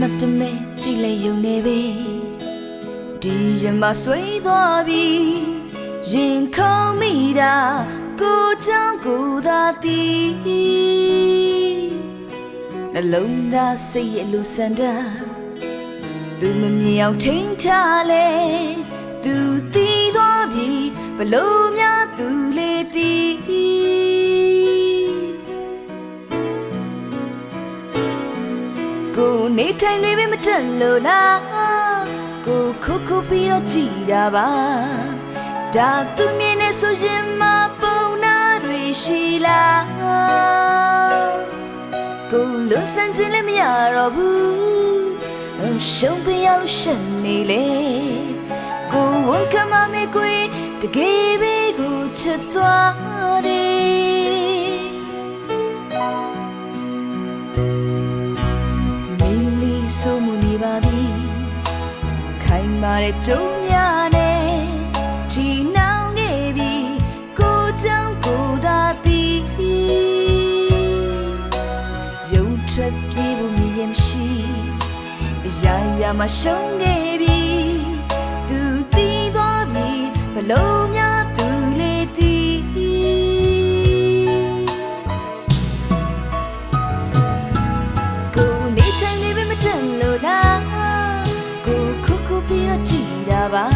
မတ်တမဲကြည်လေယုံနေပဲဒီရမဆွေးသွားပြီ ရင်ခုန်မိတာကိုချောင်းကိုသာတည်နှလုံးသားစိတ်ရဲ့လူစန္ဒသူမမြင်အောင်ထိန်ထားလေသူတည်သွားပြီဘလို့များသူလေးတည်ကိုနေထိုင်တွေပဲမတက်လို့လားကိုခုတ်ခုတ်ပြီးတော့ကြည်တာပါ ဒါသူမြင်နေဆိုရင်မပုံနာတွေရှိလားကိုလွန်ဆန်းခြင်းလည်းမရတော့ဘူးရှုံးပြရလို့ရှက်နေလေကိုဝန်ကမမေကွေတကယ်ပဲကိုချစ်သွားတယ်မင်းလီဆိုမှုနေပါပြီခိုင်မာတဲ့ကြုံများနဲ့ ထွက်ပြေးဖို့မြည်ရမရှိအရာရာမှာရှုံးခဲ့ပြီသူတည်သွားပြီဘလို့များသူလေးတည်ကိုနေတိုင်းနေပဲမတန်လို့လားကိုခုခုပြီးတော့ကြည်တာပါ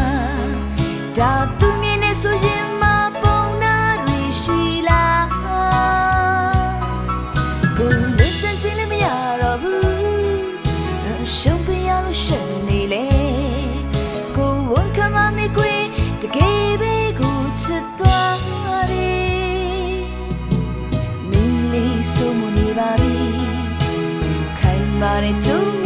ဒါသူမြင်နေဆိုရင် ခိုင်မာ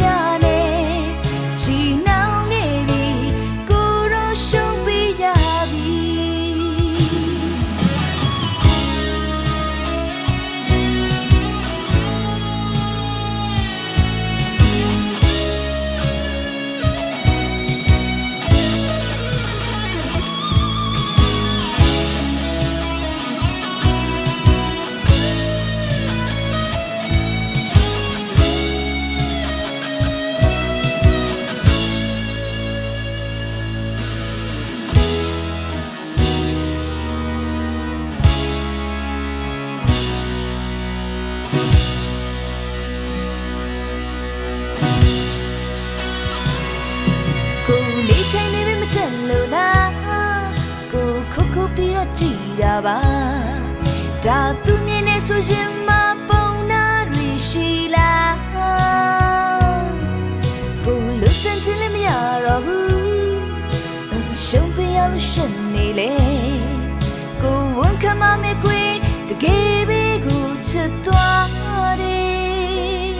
တော့ကြည်တာပါဒါသူမြင်နေဆိုရင်မပုံနာတွေရှိလားကိုလူစင်ချင်လည်းမရတော့ဘူးရှုံးပြရလို့ရှက်နေလေကိုဝန်ခံမမေကွေတကယ်ပဲကိုချစ်သွားတယ်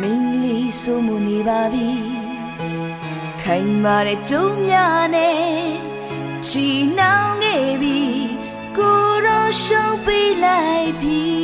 မင်းလေးဆိုမနေပါပြီခိုင်မာတဲ့ကြုံများနဲ့ ချီနှောင်းခဲ့ပြီကိုရောရှုံးပေးလိုက်ပြီ